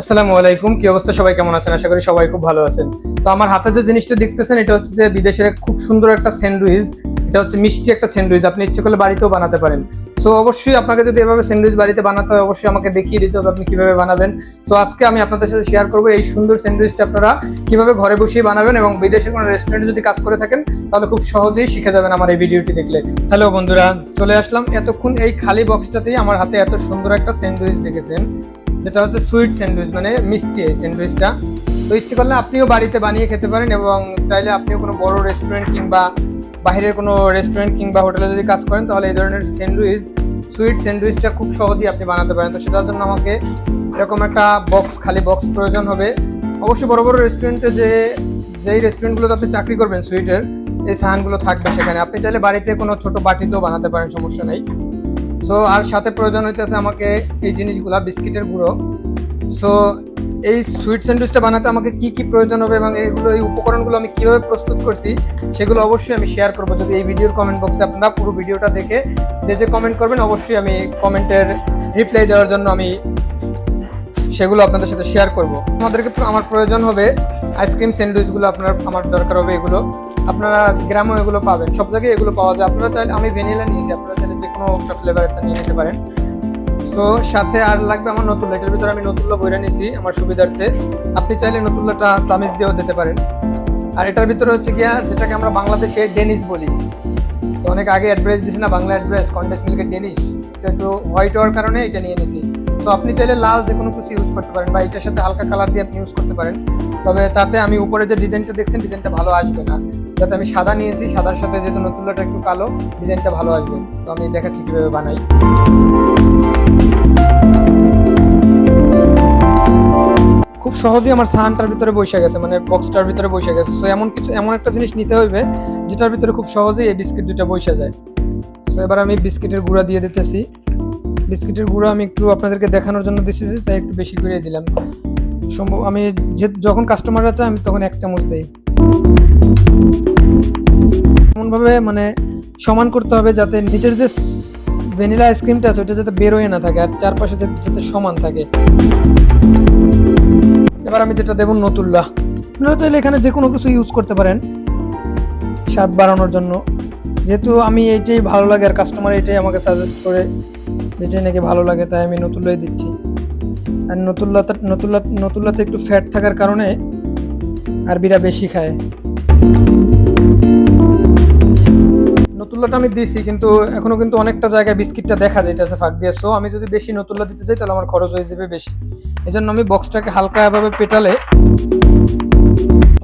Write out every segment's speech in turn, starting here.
আসসালামু আলাইকুম, কি অবস্থা? সবাই কেমন আছেন? আশা করি সবাই খুব ভালো আছেন। তো আমার হাতে যে জিনিসটা দেখতেছেন, এটা হচ্ছে যে বিদেশের খুব সুন্দর একটা স্যান্ডউইচ। এটা হচ্ছে মিষ্টি একটা স্যান্ডউইচ, আপনি ইচ্ছে করলে বাড়িতেও বানাতে পারেন। সো অবশ্যই আপনাকে যদি এভাবে স্যান্ডউইচ বাড়িতে বানাতে হয়, অবশ্যই আমাকে দেখিয়ে দিতে হবে আপনি কীভাবে বানাবেন। সো আজকে আমি আপনাদের সাথে শেয়ার করব এই সুন্দর স্যান্ডউইচটা আপনারা কীভাবে ঘরে বসেই বানাবেন এবং বিদেশের কোনো রেস্টুরেন্টে যদি কাজ করে থাকেন, তাহলে খুব সহজেই শিখে যাবেন আমার এই ভিডিওটি দেখলে। হ্যালো বন্ধুরা, চলে আসলাম। এতক্ষণ এই খালি বক্সটাতেই আমার হাতে এত সুন্দর একটা স্যান্ডউইচ দেখেছেন। যেটা হচ্ছে সুইট স্যান্ডউইচ মানে মিষ্টি এই স্যান্ডউইচটা তো ইচ্ছে করলে আপনিও বাড়িতে বানিয়ে খেতে পারেন এবং চাইলে আপনিও কোনো বড় রেস্টুরেন্ট কিংবা বাইরের কোনো রেস্টুরেন্ট কিংবা হোটেলে যদি কাজ করেন, তাহলে এই ধরনের স্যান্ডউইচ সুইট স্যান্ডউইচটা খুব সহজেই আপনি বানাতে পারেন। তো সেটার জন্য আমাকে এরকম একটা বক্স খালি বক্স প্রয়োজন হবে। অবশ্যই বড় বড় রেস্টুরেন্টে যে, যেই রেস্টুরেন্টগুলোতে আপনি চাকরি করবেন সুইটের এই সাহানগুলো থাকবে সেখানে। আপনি চাইলে বাড়িতে কোনো ছোট বাটিতেও বানাতে পারেন, সমস্যা নেই। সো আর সাথে প্রয়োজন হইতেছে আমাকে এই জিনিসগুলা, বিস্কিটের গুঁড়ো। সো এই সুইট স্যান্ডউইচটা বানাতে আমাকে কি কি প্রয়োজন হবে এবং এইগুলো এই উপকরণগুলো আমি কীভাবে প্রস্তুত করছি, সেগুলো অবশ্যই আমি শেয়ার করব। যদি এই ভিডিওর কমেন্ট বক্সে আপনারা পুরো ভিডিওটা দেখে যে যে কমেন্ট করবেন, অবশ্যই আমি কমেন্টের রিপ্লাই দেওয়ার জন্য আমি সেগুলো আপনাদের সাথে শেয়ার করব। আমাদেরকে আমার প্রয়োজন হবে আইসক্রিম স্যান্ডউইচগুলো আপনার, আমার দরকার হবে এগুলো। আপনারা গ্রামও এগুলো পাবেন, সব জায়গায় এগুলো পাওয়া যায়। আপনারা চাইলে, আমি ভ্যানিলা নিয়েছি, আপনারা চাইলে যে কোনো একটা ফ্লেভারটা নিয়ে নিতে পারেন। সো সাথে আর লাগবে আমার নতুন এটার ভিতরে আমি নতুনলা বইরা নিয়েছি আমার সুবিধার্থে। আপনি চাইলে নতুনলাটা চামিচ দিয়েও দিতে পারেন। আর এটার ভিতরে হচ্ছে গিয়া, যেটাকে আমরা বাংলাদেশে ডেনিস বলি। অনেক আগে অ্যাড্রেস দিছি না, বাংলা অ্যাড্রেস কন্টেস্ট মিল্কের ডেনিশ এটা একটু হোয়াইট হওয়ার কারণে এটা নিয়ে নিয়েছি তো আপনি চাইলে লাল যে কোনো কিছু ইউজ করতে পারেন বা এটার সাথে হালকা কালার দিয়ে আপনি ইউজ করতে পারেন। তবে তাতে আমি উপরে যে ডিজাইনটা দেখছেন ডিজাইনটা ভালো আসবে না। যাতে আমি সাদা নিয়েছি, সাদার সাথে যেহেতু নতুনটা একটু কালো ডিজাইনটা ভালো আসবে। তো আমি দেখাচ্ছি কীভাবে বানাই। খুব সহজেই আমার সাহানটার ভিতরে বসে গেছে মানে বক্সটার ভিতরে বসে গেছে। সো এমন কিছু, এমন একটা জিনিস নিতে হবে যেটার ভিতরে খুব সহজেই এই বিস্কিট দুটো বসে যায়। সো এবার আমি বিস্কিটের গুঁড়া দিয়ে দিতেছি। বিস্কিটের গুঁড়া আমি একটু আপনাদেরকে দেখানোর জন্য দিচ্ছি তাই একটু বেশি করে দিলাম। সম্ভব, আমি যে, যখন কাস্টমাররা চায়, আমি তখন এক চামচ দিই। এমনভাবে মানে সমান করতে হবে যাতে নিচের যে ভ্যানিলা আইসক্রিমটা আছে, ওটা যাতে বেরোয় না থাকে, আর চারপাশে যাতে সমান থাকে। এবার আমি যেটা দেবো নতুল্লাহ। আপনারা চাইলে এখানে যে কোনো কিছু ইউজ করতে পারেন। স্বাদ বাড়ানোর জন্য। যেহেতু আমি এইটাই ভালো লাগে আর কাস্টমার এইটাই আমাকে সাজেস্ট করে, যেটাই নাকি ভালো লাগে তাই আমি নতুল্লাই দিচ্ছি। আর নতুল্লাতে নতুল্লা নতুল্লাতে একটু ফ্যাট থাকার কারণে আরবিরা বেশি খায়। নতুল্লাটা আমি দিছি, কিন্তু এখনও কিন্তু অনেকটা জায়গায় বিস্কিটটা দেখা যাইতেছে, ফাঁক দিয়ে। সো আমি যদি বেশি নতুল্লা দিতে চাই, তাহলে আমার খরচ হয়ে যাবে বেশি। এই জন্য আমি বক্সটাকে হালকা এভাবে পেটালে,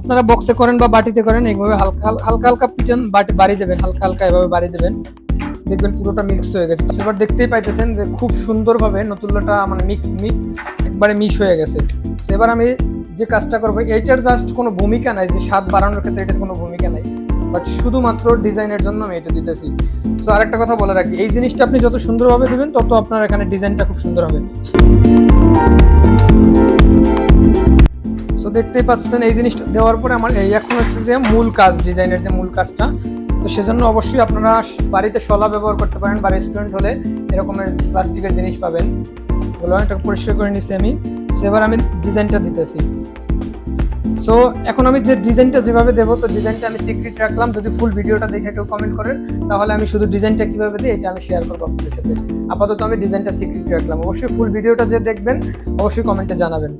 আপনারা বক্সে করেন বা বাটিতে করেন, এইভাবে হালকা হালকা হালকা পিটান, বাটি বাড়ি দেবেন, হালকা হালকা এভাবে বাড়ি দেবেন। দেখবেন পুরোটা মিক্স হয়ে গেছে। এবার দেখতেই পাইতেছেন যে খুব সুন্দরভাবে নতুল্লাটা মানে মিক্স একবারে মিশ হয়ে গেছে। এবার আমি যে কাজটা করব, এইটার জাস্ট কোনো ভূমিকা নাই, যে স্বাদ বাড়ানোর ক্ষেত্রে এটার কোনো ভূমিকা নাই। বাট শুধুমাত্র ডিজাইনের জন্য আমি এটা দিতেছি। তো আরেকটা কথা বলে রাখি, এই জিনিসটা আপনি যত সুন্দরভাবে দিবেন, তত আপনার এখানে ডিজাইনটা খুব সুন্দর হবে। সো দেখতেই পাচ্ছেন, এই জিনিসটা দেওয়ার পরে আমার, এই এখন হচ্ছে যে মূল কাজ, ডিজাইনের যে মূল কাজটা। তো সেজন্য অবশ্যই আপনারা বাড়িতে শলা ব্যবহার করতে পারেন বা রেস্টুরেন্ট হলে এরকমের প্লাস্টিকের জিনিস পাবেন। এগুলো এটা পরিষ্কার করে নিচ্ছি আমি। সো এবার আমি ডিজাইনটা দিতেছি। সো এখন আমি যে ডিজাইনটা যেভাবে দেবো সো ডিজাইনটা আমি সিক্রেট রাখলাম। যদি ফুল ভিডিওটা দেখে কেউ কমেন্ট করেন তাহলে আমি শুধু ডিজাইনটা কীভাবে দিই, এটা আমি শেয়ার করব আপনাদের সাথে। আপাতত আমি ডিজাইনটা সিক্রেট রাখলাম। অবশ্যই ফুল ভিডিওটা যে দেখবেন, অবশ্যই কমেন্টে জানাবেন।